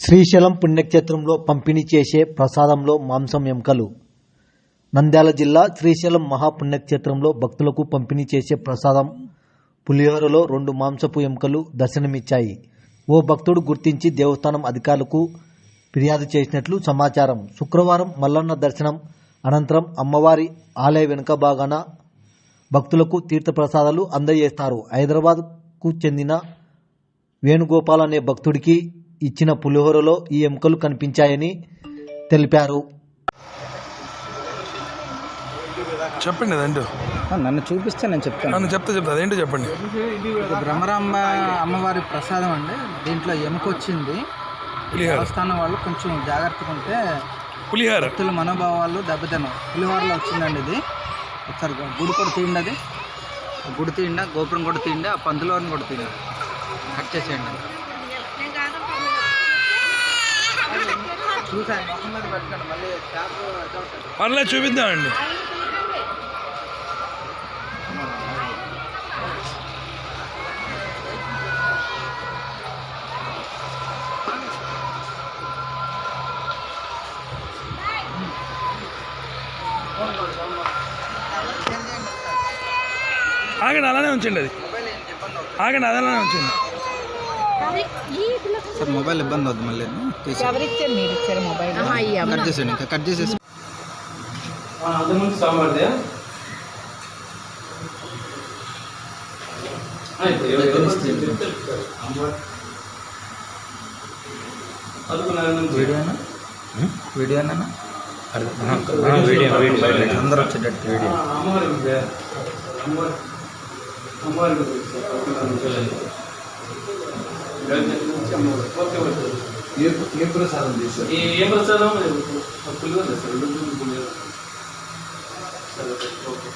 శ్రీశైలం పుణ్యక్షేత్రంలో పంపిణీ చేసే ప్రసాదంలో మాంసం ఎముకలు. నంద్యాల జిల్లా శ్రీశైలం మహాపుణ్యక్షేత్రంలో భక్తులకు పంపిణీ చేసే ప్రసాదం పులిహోరలో రెండు మాంసపు ఎముకలు దర్శనమిచ్చాయి. ఓ భక్తుడు గుర్తించి దేవస్థానం అధికారులకు ఫిర్యాదు చేసినట్లు సమాచారం. శుక్రవారం మల్లన్న దర్శనం అనంతరం అమ్మవారి ఆలయ వెనుక భాగాన భక్తులకు తీర్థప్రసాదాలు అందజేస్తారు. హైదరాబాద్కు చెందిన వేణుగోపాల్ అనే భక్తుడికి ఇచ్చిన పులిహోరలో ఈ ఎముకలు కనిపించాయని తెలిపారు. చెప్పండి అదేంటో. నన్ను చూపిస్తే నేను చెప్తాను. నన్ను చెప్తే చెప్తా అదేంటో చెప్పండి. ఇది భ్రమరాంబ అమ్మవారి ప్రసాదం అండి. దీంట్లో ఎముక వచ్చింది. పులిహార. దేవస్థానం వాళ్ళు కొంచెం జాగ్రత్తగా ఉంటే పులిహార. భక్తుల మనోభావాలు దెబ్బతినం పులిహోరలో వచ్చిందండి ఇది. ఒకసారి గుడి కూడా తీయండి అది. గుడి తీయండి గోపురం కూడా తీయండి ఆ పందులోని కూడా తీయండి. కట్ చేసేయండి. మళ్ళీ చూపిద్దామండి. ఆగండి అలానే ఉంచండి అది. ఆగండి అలానే ఉంచండి. సార్ మొబైల్ ఇబ్బంది అవుతుంది మళ్ళీ. ఎవరిచ్చారు? మీరు ఇచ్చారు మొబైల్ కట్ చేసేయండి ఇంకా కట్ చేసేసి. అందరూ వచ్చేటట్టు వీడియో. ఏ ప్రసాదం చేశారు ఏ ప్రసాదం పులిహోర చేస్తారు పులిహోర సరే ఓకే